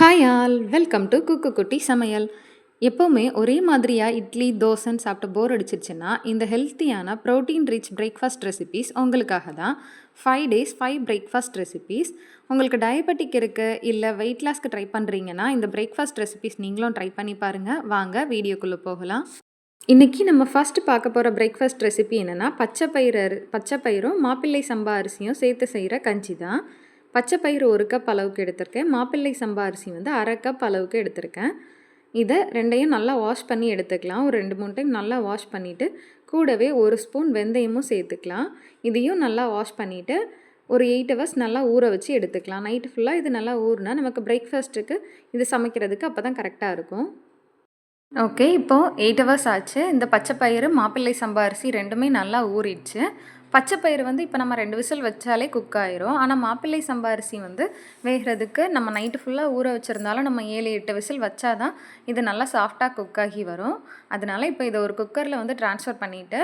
Hi all welcome to குக்கு குட்டி சமையல் எப்போவுமே ஒரே மாதிரியாக இட்லி தோசைன்னு சாப்பிட்டு போர் அடிச்சிருச்சுன்னா இந்த ஹெல்த்தியான ப்ரோட்டீன் ரிச் பிரேக்ஃபாஸ்ட் ரெசிபீஸ் உங்களுக்காக தான். Five days five breakfast recipes உங்களுக்கு டயபெட்டிக் இருக்குது இல்லை வெயிட் லாஸ்க்கு ட்ரை பண்ணுறீங்கன்னா இந்த பிரேக்ஃபாஸ்ட் ரெசிபீஸ் நீங்களும் ட்ரை பண்ணி பாருங்கள் வாங்க வீடியோக்குள்ளே போகலாம். இன்றைக்கி நம்ம ஃபஸ்ட்டு பார்க்க போகிற பிரேக்ஃபாஸ்ட் ரெசிபி என்னென்னா பச்சை பயிறு பச்சை பயிரும் மாப்பிள்ளை சம்பா அரிசியும் சேர்த்து செய்கிற கஞ்சி தான். பச்சை பயிறு ஒரு கப் அளவுக்கு எடுத்திருக்கேன். மாப்பிள்ளை சம்பா அரிசி வந்து அரை கப் அளவுக்கு எடுத்திருக்கேன். இதை ரெண்டையும் நல்லா வாஷ் பண்ணி எடுத்துக்கலாம். ஒரு ரெண்டு மூணு டைம் நல்லா வாஷ் பண்ணிவிட்டு கூடவே ஒரு ஸ்பூன் வெந்தயமும் சேர்த்துக்கலாம். இதையும் நல்லா வாஷ் பண்ணிவிட்டு ஒரு எயிட் ஹவர்ஸ் நல்லா ஊற வச்சு எடுத்துக்கலாம். நைட்டு ஃபுல்லாக இது நல்லா ஊறினா நமக்கு பிரேக்ஃபாஸ்ட்டுக்கு இது சமைக்கிறதுக்கு அப்போ தான் கரெக்டாக இருக்கும். ஓகே இப்போது எயிட் ஹவர்ஸ் ஆச்சு. இந்த பச்சை பயிறு மாப்பிள்ளை சம்பா அரிசி ரெண்டுமே நல்லா ஊறிடுச்சு. பச்சை பயிறு வந்து இப்போ நம்ம ரெண்டு விசில் வச்சாலே குக் ஆயிரும். ஆனால் மாப்பிள்ளை சம்பாரிசி வந்து வேகிறதுக்கு நம்ம நைட்டு ஃபுல்லாக ஊற வச்சுருந்தாலும் நம்ம ஏழு எட்டு விசில் வச்சா தான் இது நல்லா சாஃப்டாக குக் ஆகி வரும். அதனால இப்போ இதை ஒரு குக்கரில் வந்து ட்ரான்ஸ்ஃபர் பண்ணிவிட்டு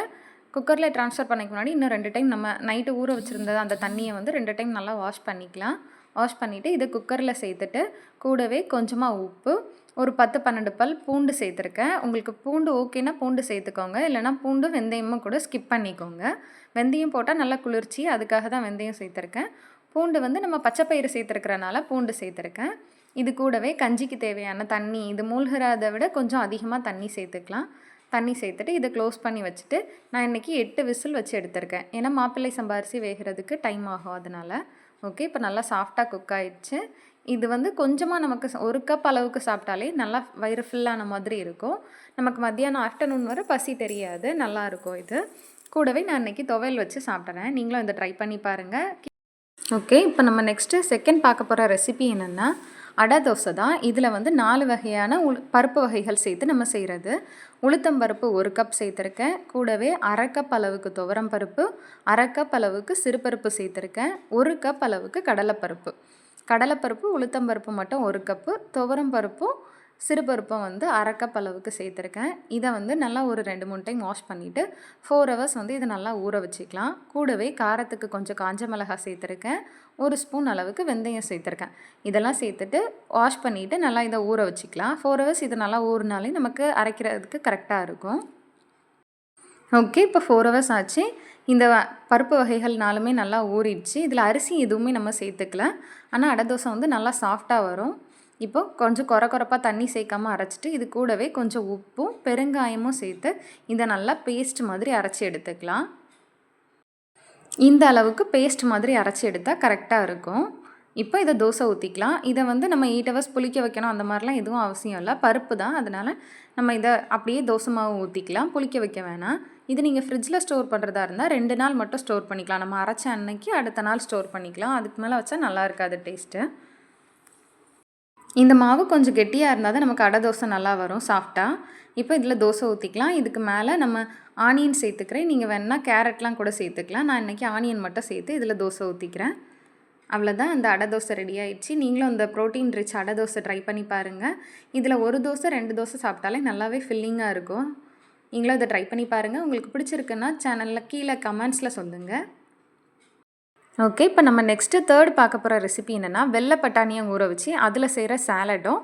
குக்கரில் ட்ரான்ஸ்ஃபர் பண்ணிக்க முன்னாடி இன்னும் ரெண்டு டைம் நம்ம நைட்டு ஊற வச்சுருந்தது அந்த தண்ணியை வந்து ரெண்டு டைம் நல்லா வாஷ் பண்ணிக்கலாம். வாஷ் பண்ணிவிட்டு இதை குக்கரில் சேர்த்துட்டு கூடவே கொஞ்சமாக உப்பு ஒரு பத்து பன்னெண்டு பல் பூண்டு சேர்த்துருக்கேன். உங்களுக்கு பூண்டு ஓகேனா பூண்டு சேர்த்துக்கோங்க. இல்லைனா பூண்டு வெந்தயமும் கூட ஸ்கிப் பண்ணிக்கோங்க. வெந்தயம் போட்டால் நல்லா குளிர்ச்சி அதுக்காக தான் வெந்தயம் சேர்த்துருக்கேன். பூண்டு வந்து நம்ம பச்சைப்பயிறு சேர்த்துருக்கிறனால பூண்டு சேர்த்துருக்கேன். இது கூடவே கஞ்சிக்கு தேவையான தண்ணி இது மூழ்கிறத விட கொஞ்சம் அதிகமாக தண்ணி சேர்த்துக்கலாம். தண்ணி சேர்த்துட்டு இதை க்ளோஸ் பண்ணி வச்சுட்டு நான் இன்றைக்கி எட்டு விசில் வச்சு எடுத்திருக்கேன். ஏன்னா மாப்பிள்ளை சம்பாரிசி வேகிறதுக்கு டைம் ஆகும் அதனால். ஓகே இப்போ நல்லா சாஃப்டாக குக் ஆயிடுச்சு. இது வந்து கொஞ்சமாக நமக்கு ஒரு கப் அளவுக்கு சாப்பிட்டாலே நல்லா வயிறு ஃபில்லான மாதிரி இருக்கும். நமக்கு மத்தியானம் ஆஃப்டர்நூன் வரை பசி தெரியாது நல்லாயிருக்கும் இது. கூடவே நான் இன்றைக்கி துவையல் வச்சு சாப்பிட்றேன். நீங்களும் இதை ட்ரை பண்ணி பாருங்கள் ஓகே இப்போ நம்ம நெக்ஸ்ட்டு செகண்ட் பார்க்க போகிற ரெசிபி என்னென்னா அடை தோசை தான். இதில் வந்து நாலு வகையான உள் பருப்பு வகைகள் சேர்த்து நம்ம செய்கிறது உளுத்தம் பருப்பு ஒரு கப் சேர்த்துருக்கேன். கூடவே அரை கப் அளவுக்கு துவரம் பருப்பு அரை கப் அளவுக்கு சிறுபருப்பு சேர்த்துருக்கேன். ஒரு கப் அளவுக்கு கடலைப்பருப்பு. கடலைப்பருப்பு உளுத்தம்பருப்பு மட்டும் ஒரு கப்பு துவரம் பருப்பும் சிறுபருப்பை வந்து அரை கப் அளவுக்கு சேர்த்துருக்கேன். இதை வந்து நல்லா ஒரு ரெண்டு மூணு டைம் வாஷ் பண்ணிவிட்டு ஃபோர் ஹவர்ஸ் வந்து இதை நல்லா ஊற வச்சுக்கலாம். கூடவே காரத்துக்கு கொஞ்சம் காஞ்ச மிளகாய் சேர்த்துருக்கேன். ஒரு ஸ்பூன் அளவுக்கு வெந்தயம் சேர்த்துருக்கேன். இதெல்லாம் சேர்த்துட்டு வாஷ் பண்ணிவிட்டு நல்லா இதை ஊற வச்சுக்கலாம். ஃபோர் ஹவர்ஸ் இது நல்லா ஊறினாலே நமக்கு அரைக்கிறதுக்கு கரெக்டாக இருக்கும். ஓகே இப்போ ஃபோர் ஹவர்ஸ் ஆச்சு. இந்த பருப்பு வகைகள் நாலுமே நல்லா ஊறிடுச்சு. இதில் அரிசி எதுவுமே நம்ம சேர்த்துக்கல. ஆனால் அடை தோசை வந்து நல்லா சாஃப்டாக வரும். இப்போ கொஞ்சம் குறை குறைப்பாக தண்ணி சேர்க்காமல் அரைச்சிட்டு இது கூடவே கொஞ்சம் உப்பும் பெருங்காயமும் சேர்த்து இதை நல்லா பேஸ்ட் மாதிரி அரைச்சி எடுத்துக்கலாம். இந்த அளவுக்கு பேஸ்ட் மாதிரி அரைச்சி எடுத்தால் கரெக்டாக இருக்கும். இப்போ இதை தோசை ஊற்றிக்கலாம் இதை வந்து நம்ம எயிட் ஹவர்ஸ் புளிக்க வைக்கணும் அந்த மாதிரிலாம் எதுவும் அவசியம் இல்லை. பருப்பு தான். அதனால் நம்ம இதை அப்படியே தோசை மாவு ஊற்றிக்கலாம் புளிக்க வைக்க வேணாம். இது நீங்கள் ஃப்ரிட்ஜில் ஸ்டோர் பண்ணுறதா இருந்தால் ரெண்டு நாள் மட்டும் ஸ்டோர் பண்ணிக்கலாம். நம்ம அரைச்ச அன்னைக்கு அடுத்த நாள் ஸ்டோர் பண்ணிக்கலாம். அதுக்கு மேலே வச்சா நல்லா இருக்காது டேஸ்ட்டு இந்த மாவு கொஞ்சம் கெட்டியாக இருந்தால் தான் நமக்கு அடை தோசை நல்லா வரும் சாஃப்டாக இப்போ இதில் தோசை ஊற்றிக்கலாம் இதுக்கு மேலே நம்ம ஆனியன் சேர்த்துக்கிறேன். நீங்கள் வேணால் கேரட்லாம் கூட சேர்த்துக்கலாம். நான் இன்றைக்கி ஆனியன் மட்டும் சேர்த்து இதில் தோசை ஊற்றிக்கிறேன் அவ்வளோதான் அந்த அடை தோசை ரெடி ஆயிடுச்சு. நீங்களும் அந்த ப்ரோட்டீன் ரிச் அடை தோசை ட்ரை பண்ணி பாருங்கள் இதில் ஒரு தோசை ரெண்டு தோசை சாப்பிட்டாலே நல்லாவே ஃபில்லிங்காக இருக்கும். நீங்களும் அதை ட்ரை பண்ணி பாருங்கள் உங்களுக்கு பிடிச்சிருக்குன்னா சேனலில் கீழே கமெண்ட்ஸில் சொல்லுங்கள் ஓகே இப்போ நம்ம நெக்ஸ்ட்டு தேர்ட் பார்க்க போகிற ரெசிபி என்னென்னா வெள்ளை பட்டாணியை ஊற வச்சு அதில் செய்கிற சாலடும்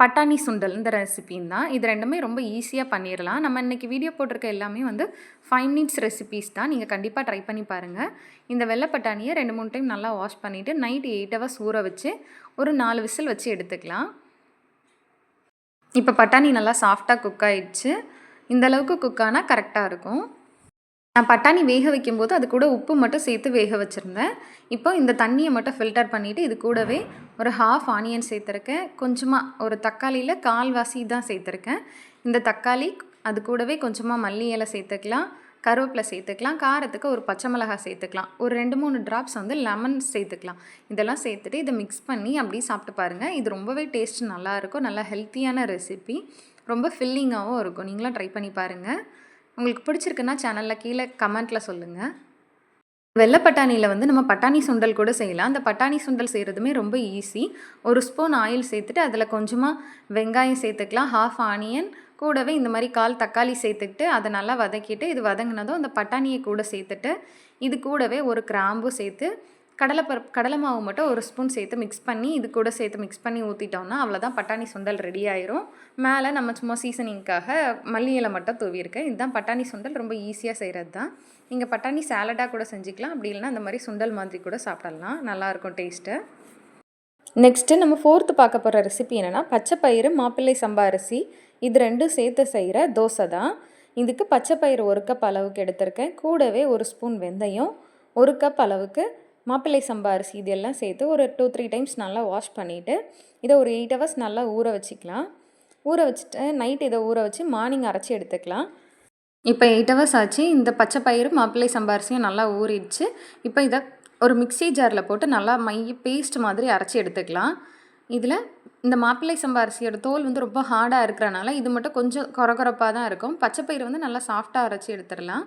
பட்டாணி சுண்டல் இந்த ரெசிபின் தான் இது ரெண்டுமே ரொம்ப ஈஸியாக பண்ணிடலாம் நம்ம இன்றைக்கி வீடியோ போட்டிருக்க எல்லாமே வந்து ஃபைவ் மினிட்ஸ் ரெசிபீஸ் தான். நீங்கள் கண்டிப்பாக ட்ரை பண்ணி பாருங்கள் இந்த வெள்ளை பட்டாணியை ரெண்டு மூணு டைம் நல்லா வாஷ் பண்ணிவிட்டு நைட் எயிட் ஹவர்ஸ் ஊற வச்சு ஒரு நாலு விசில் வச்சு எடுத்துக்கலாம். இப்போ பட்டாணி நல்லா சாஃப்டாக குக் ஆகிடுச்சு இந்த அளவுக்கு குக் ஆனால் கரெக்டாக இருக்கும். நான் பட்டாணி வேக வைக்கும்போது அது கூட உப்பு மட்டும் சேர்த்து வேக வச்சுருந்தேன். இப்போ இந்த தண்ணியை மட்டும் ஃபில்டர் பண்ணிவிட்டு இது கூடவே ஒரு ஹாஃப் ஆனியன் சேர்த்துருக்கேன். கொஞ்சமாக ஒரு தக்காளியில் கால்வாசி தான் சேர்த்துருக்கேன். இந்த தக்காளி அது கூடவே கொஞ்சமாக மல்லி இலை சேர்த்துக்கலாம். கருவேப்பிலை சேர்த்துக்கலாம். காரத்துக்கு ஒரு பச்சை மிளகாய் சேர்த்துக்கலாம். ஒரு ரெண்டு மூணு ட்ராப்ஸ் வந்து லெமன் சேர்த்துக்கலாம். இதெல்லாம் சேர்த்துட்டு இதை மிக்ஸ் பண்ணி அப்படியே சாப்பிட்டு பாருங்கள் இது ரொம்பவே டேஸ்ட் நல்லாயிருக்கும் நல்லா ஹெல்த்தியான ரெசிபி ரொம்ப ஃபில்லிங்காகவும் இருக்கும். நீங்களும் ட்ரை பண்ணி பாருங்கள் உங்களுக்கு பிடிச்சிருக்குன்னா சேனலில் கீழே கமெண்ட்டில் சொல்லுங்கள் வெள்ளை பட்டாணியில் வந்து நம்ம பட்டாணி சுண்டல் கூட செய்யலாம். அந்த பட்டாணி சுண்டல் செய்கிறதுமே ரொம்ப ஈஸி ஒரு ஸ்பூன் ஆயில் சேர்த்துட்டு அதில் கொஞ்சமாக வெங்காயம் சேர்த்துக்கலாம். ஹாஃப் ஆனியன் கூடவே இந்த மாதிரி கால் தக்காளி சேர்த்துக்கிட்டு அதை நல்லா வதக்கிட்டு இது வதங்கினதும் அந்த பட்டாணியை கூட சேர்த்துட்டு இது கூடவே ஒரு கிராம்பு சேர்த்து கடலை கடலை மாவு மட்டும் ஒரு ஸ்பூன் சேர்த்து மிக்ஸ் பண்ணி இது கூட சேர்த்து மிக்ஸ் பண்ணி ஊற்றிட்டோம்னா அவ்வளோதான் பட்டாணி சுண்டல் ரெடி ஆயிரும். மேலே நம்ம சும்மா சீசனிங்க்காக மல்லி இலை மட்டும் தூவியிருக்கேன் இதுதான் பட்டாணி சுண்டல் ரொம்ப ஈஸியாக செய்கிறது தான் நீங்கள் பட்டாணி சாலடாக கூட செஞ்சுக்கலாம். அப்படி இல்லைன்னா அந்த மாதிரி சுண்டல் மாதிரி கூட சாப்பிடலாம். நல்லாயிருக்கும் டேஸ்ட்டு நெக்ஸ்ட்டு நம்ம ஃபோர்த்து பார்க்க போகிற ரெசிபி என்னென்னா பச்சை பயிறு மாப்பிள்ளை சம்பா அரிசி. இது ரெண்டும் சேர்த்து செய்கிற தோசை தான். இதுக்கு பச்சை பயிறு ஒரு கப் அளவுக்கு எடுத்திருக்கேன். கூடவே ஒரு ஸ்பூன் வெந்தயம் ஒரு கப் அளவுக்கு மாப்பிள்ளை சம்பா அரிசி இதெல்லாம் சேர்த்து ஒரு டூ த்ரீ டைம்ஸ் நல்லா வாஷ் பண்ணிவிட்டு இதை ஒரு எயிட் ஹவர்ஸ் நல்லா ஊற வச்சுக்கலாம். ஊற வச்சுட்டு நைட் இதை ஊற வச்சு மார்னிங் அரைச்சி எடுத்துக்கலாம். இப்போ எயிட் ஹவர்ஸ் ஆச்சு. இந்த பச்சை பயிறு மாப்பிள்ளை சம்பா அரிசியும் நல்லா ஊறிடுச்சு. இப்போ இதை ஒரு மிக்ஸி ஜாரில் போட்டு நல்லா மை பேஸ்ட் மாதிரி அரைச்சி எடுத்துக்கலாம். இதில் இந்த மாப்பிள்ளை சம்பா அரிசியோட தோல் வந்து ரொம்ப ஹார்டாக இருக்கிறனால இது மட்டும் கொஞ்சம் குறகுறப்பாக தான் இருக்கும். பச்சை பயிறு வந்து நல்லா சாஃப்டாக அரைச்சி எடுத்துடலாம்.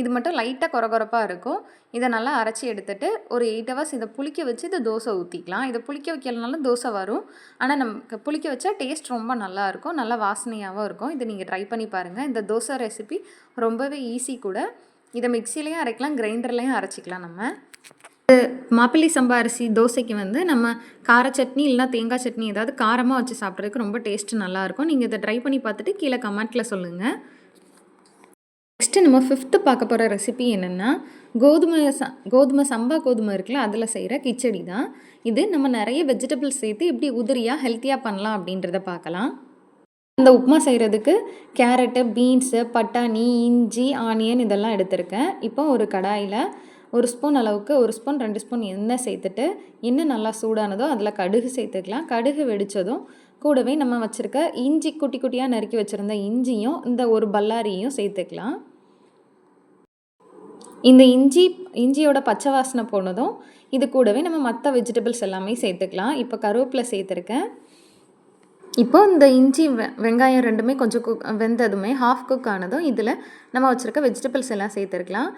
இது மட்டும் லைட்டாக கொரகொரப்பாக இருக்கும். இதை நல்லா அரைச்சி எடுத்துட்டு ஒரு எயிட் ஹவர்ஸ் இதை புளிக்க வச்சு இதை தோசை ஊற்றிக்கலாம் இதை புளிக்க வைக்கலனாலும் தோசை வரும். ஆனால் நமக்கு புளிக்க வச்சா டேஸ்ட் ரொம்ப நல்லாயிருக்கும் நல்லா வாசனையாகவும் இருக்கும். இதை நீங்கள் ட்ரை பண்ணி பாருங்கள் இந்த தோசை ரெசிபி ரொம்பவே ஈஸி கூட. இதை மிக்சிலையும் அரைக்கலாம் கிரைண்டர்லேயும் அரைச்சிக்கலாம் நம்ம. மாப்பிள்ளை சம்பா அரிசி தோசைக்கு வந்து நம்ம கார சட்னி இல்லைனா தேங்காய் சட்னி ஏதாவது காரமாக வச்சு சாப்பிட்றதுக்கு ரொம்ப டேஸ்ட்டு நல்லாயிருக்கும் நீங்கள் இதை ட்ரை பண்ணி பார்த்துட்டு கீழே கமெண்ட்டில் சொல்லுங்கள் நெக்ஸ்ட்டு நம்ம ஃபிஃப்த்து பார்க்க போகிற ரெசிபி என்னென்னா கோதுமை ச கோதுமை சம்பா கோதுமை இருக்குல்ல அதில் செய்கிற கிச்சடி தான். இது நம்ம நிறைய வெஜிடபிள்ஸ் சேர்த்து எப்படி உதிரியாக ஹெல்த்தியாக பண்ணலாம் அப்படின்றத பார்க்கலாம். அந்த உப்புமா செய்கிறதுக்கு கேரட்டு பீன்ஸு பட்டாணி இஞ்சி ஆனியன் இதெல்லாம் எடுத்திருக்கேன். இப்போ ஒரு கடாயில் ஒரு ஸ்பூன் அளவுக்கு ஒரு ஸ்பூன் ரெண்டு ஸ்பூன் எண்ணெய் சேர்த்துட்டு எண்ணெய் நல்லா சூடானதோ அதில் கடுகு சேர்த்துக்கலாம். கடுகு வெடித்ததும் கூடவே நம்ம வச்சுருக்க இஞ்சி குட்டி குட்டியாக நறுக்கி வச்சுருந்த இஞ்சியும் இந்த ஒரு பல்லாரியும் சேர்த்துக்கலாம். இந்த இஞ்சி இஞ்சியோட பச்சை வாசனை போனதும் இது கூடவே நம்ம மற்ற வெஜிடபிள்ஸ் எல்லாமே சேர்த்துக்கலாம். இப்போ கருவேப்பிலை சேர்த்துருக்கேன். இப்போ இந்த இஞ்சி வெ வெங்காயம் ரெண்டுமே கொஞ்சம் குக் வெந்ததுமே ஹாஃப் குக் ஆனதும் இதில் நம்ம வச்சுருக்க வெஜிடபிள்ஸ் எல்லாம் சேர்த்துருக்கலாம்.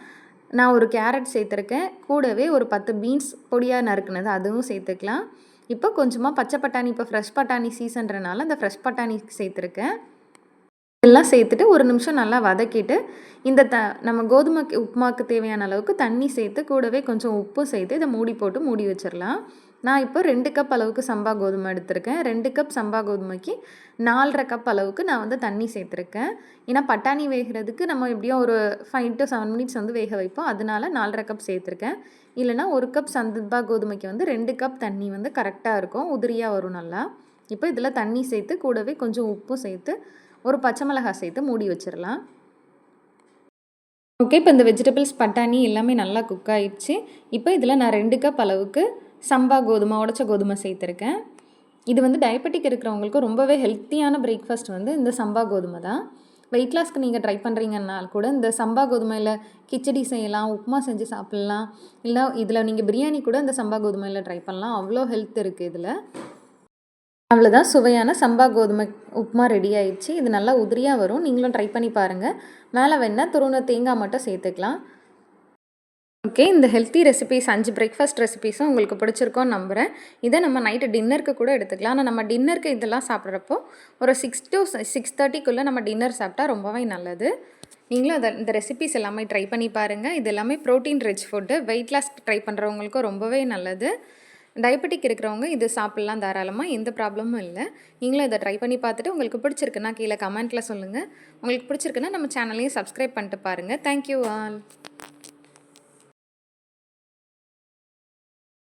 நான் ஒரு கேரட் சேர்த்துருக்கேன். கூடவே ஒரு பத்து பீன்ஸ் பொடியாக நறுக்குனது அதுவும் சேர்த்துக்கலாம். இப்போ கொஞ்சமாக பச்சை பட்டாணி இப்போ ஃப்ரெஷ் பட்டாணி சீசன்றனால அந்த ஃப்ரெஷ் பட்டாணி சேர்த்துருக்கேன். எல்லாம் சேர்த்துட்டு ஒரு நிமிஷம் நல்லா வதக்கிட்டு இந்த த நம்ம கோதுமை உப்புமாக்கு தேவையான அளவுக்கு தண்ணி சேர்த்து கூடவே கொஞ்சம் உப்பு சேர்த்து இதை மூடி போட்டு மூடி வச்சிடலாம். நான் இப்போ ரெண்டு கப் அளவுக்கு சம்பா கோதுமை எடுத்திருக்கேன். ரெண்டு கப் சம்பா கோதுமைக்கு நாலரை கப் அளவுக்கு நான் வந்து தண்ணி சேர்த்துருக்கேன். ஏன்னா பட்டாணி வேகிறதுக்கு நம்ம எப்படியும் ஒரு ஃபைவ் டு செவன் மினிட்ஸ் வந்து வேக வைப்போம். அதனால நாலரை கப் சேர்த்துருக்கேன். இல்லைனா ஒரு கப் சம்பா கோதுமைக்கு வந்து ரெண்டு கப் தண்ணி வந்து கரெக்டாக இருக்கும். உதிரியாக வரும் நல்லா. இப்போ இதில் தண்ணி சேர்த்து கூடவே கொஞ்சம் உப்பும் சேர்த்து ஒரு பச்சை மிளகாய் சேர்த்து மூடி வச்சிடலாம். ஓகே இப்போ இந்த வெஜிடபிள்ஸ் பட்டாணி எல்லாமே நல்லா குக் ஆயிடுச்சு. இப்போ இதில் நான் ரெண்டு கப் அளவுக்கு சம்பா கோதுமை உடச்ச கோதுமை சேர்த்துருக்கேன். இது வந்து டயபெட்டிக் இருக்கிறவங்களுக்கு ரொம்பவே ஹெல்த்தியான பிரேக்ஃபாஸ்ட் வந்து இந்த சம்பா கோதுமை தான். வெயிட் லாஸ்க்கு நீங்கள் ட்ரை பண்ணுறீங்கன்னால் கூட இந்த சம்பா கோதுமையில் கிச்சடி செய்யலாம் உப்புமா செஞ்சு சாப்பிட்லாம். இல்லை இதில் நீங்கள் பிரியாணி கூட இந்த சம்பா கோதுமையில் ட்ரை பண்ணலாம். அவ்வளோ ஹெல்த் இருக்குது இதில். அவ்வளோதான் சுவையான சம்பா கோதுமை உப்புமா ரெடி ஆயிடுச்சு. இது நல்லா உதிரியாக வரும். நீங்களும் ட்ரை பண்ணி பாருங்கள் மேலே வேணால் துருவன தேங்காய் மட்டும் சேர்த்துக்கலாம். ஓகே இந்த ஹெல்த்தி ரெசிபீஸ் அஞ்சு பிரேக்ஃபாஸ்ட் ரெசிபீஸும் உங்களுக்கு பிடிச்சிருக்கோன்னு நம்புகிறேன் இதை நம்ம நைட்டு டின்னருக்கு கூட எடுத்துக்கலாம். ஆனால் நம்ம டின்னருக்கு இதெல்லாம் சாப்பிட்றப்போ ஒரு சிக்ஸ் டு சிக்ஸ் தேர்ட்டிக்குள்ளே நம்ம டின்னர் சாப்பிட்டா ரொம்பவே நல்லது. நீங்களும் அதை இந்த ரெசிபீஸ் எல்லாமே ட்ரை பண்ணி பாருங்கள் இது எல்லாமே protein rich food weight loss try பண்ணுறவங்களுக்கும் ரொம்பவே நல்லது. டயபெட்டிக் இருக்கிறவங்க இது சாப்பிட்லாம் தாராளமாக எந்த ப்ராப்ளமும் இல்லை. நீங்களும் இதை ட்ரை பண்ணி பார்த்துட்டு உங்களுக்கு பிடிச்சிருக்குன்னா கீழே கமெண்ட்டில் சொல்லுங்கள் உங்களுக்கு பிடிச்சிருக்குன்னா நம்ம சேனலையும் சப்ஸ்கிரைப் பண்ணிட்டு பாருங்கள் தேங்க்யூ ஆல்